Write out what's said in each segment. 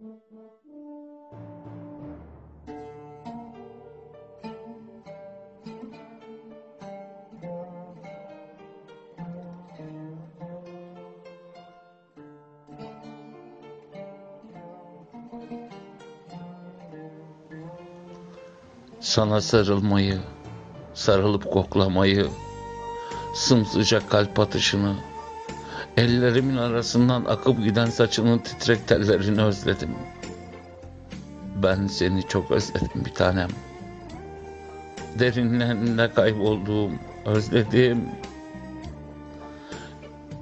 Sana sarılmayı, sarılıp koklamayı, sımsıcak kalp atışını, ellerimin arasından akıp giden saçının titrek tellerini özledim. Ben seni çok özledim bir tanem. Derinlerinde kaybolduğum, özlediğim.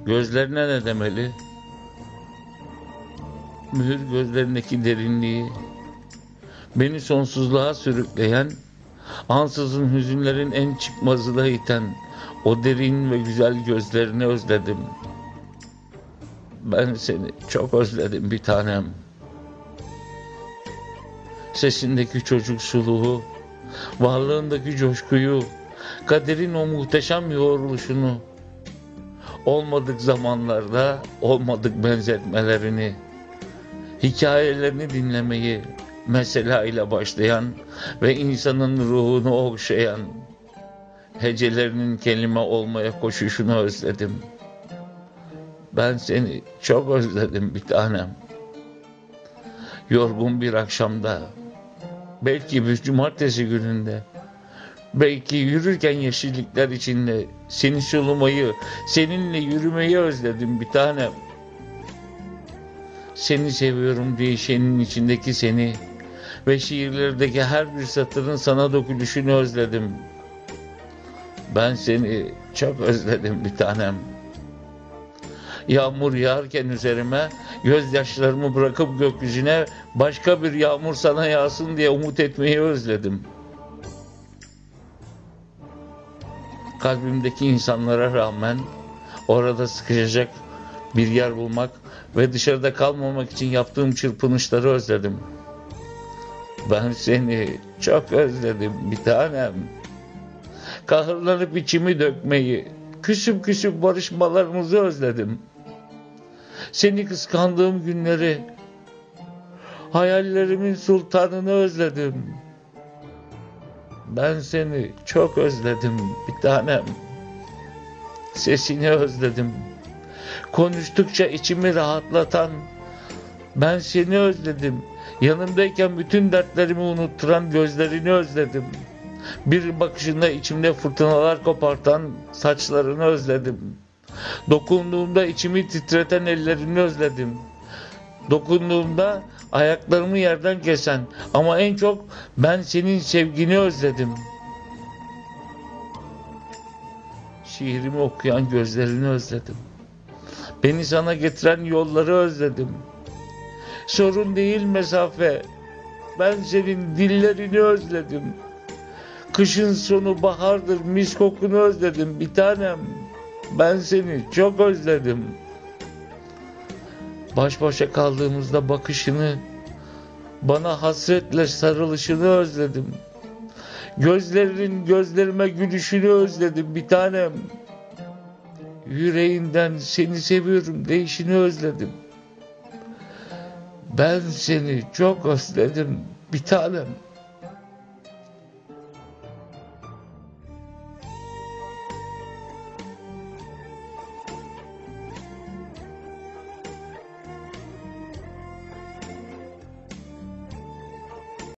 Gözlerine ne demeli? Mühür gözlerindeki derinliği, beni sonsuzluğa sürükleyen, ansızın hüzünlerin en çıkmazına iten o derin ve güzel gözlerini özledim. Ben seni çok özledim bir tanem. Sesindeki çocuk suluğu, varlığındaki coşkuyu, kaderin o muhteşem yoğruluşunu, olmadık zamanlarda olmadık benzetmelerini, hikayelerini dinlemeyi, mesela ile başlayan ve insanın ruhunu okşayan, hecelerinin kelime olmaya koşuşunu özledim. Ben seni çok özledim bir tanem. Yorgun bir akşamda, belki bir cumartesi gününde, belki yürürken yeşillikler içinde seni sulumayı, seninle yürümeyi özledim bir tanem. Seni seviyorum değişenin içindeki seni ve şiirlerdeki her bir satırın sana dökülüşünü özledim. Ben seni çok özledim bir tanem. Yağmur yağarken üzerime gözyaşlarımı bırakıp gökyüzüne başka bir yağmur sana yağsın diye umut etmeyi özledim. Kalbimdeki insanlara rağmen orada sıkışacak bir yer bulmak ve dışarıda kalmamak için yaptığım çırpınışları özledim. Ben seni çok özledim bir tanem. Kahırlanıp içimi dökmeyi, küsüp küsüp barışmalarımızı özledim. Seni kıskandığım günleri, hayallerimin sultanını özledim. Ben seni çok özledim bir tanem. Sesini özledim. Konuştukça içimi rahatlatan, ben seni özledim. Yanımdayken bütün dertlerimi unutturan gözlerini özledim. Bir bakışında içimde fırtınalar kopartan saçlarını özledim. Dokunduğumda içimi titreten ellerini özledim. Dokunduğumda ayaklarımı yerden kesen ama en çok ben senin sevgini özledim. Şiirimi okuyan gözlerini özledim. Beni sana getiren yolları özledim. Sorun değil mesafe. Ben senin dillerini özledim. Kışın sonu bahardır mis kokunu özledim bir tanem. Ben seni çok özledim. Baş başa kaldığımızda bakışını, bana hasretle sarılışını özledim. Gözlerinin gözlerime gülüşünü özledim bir tanem. Yüreğinden seni seviyorum değişini özledim. Ben seni çok özledim bir tanem.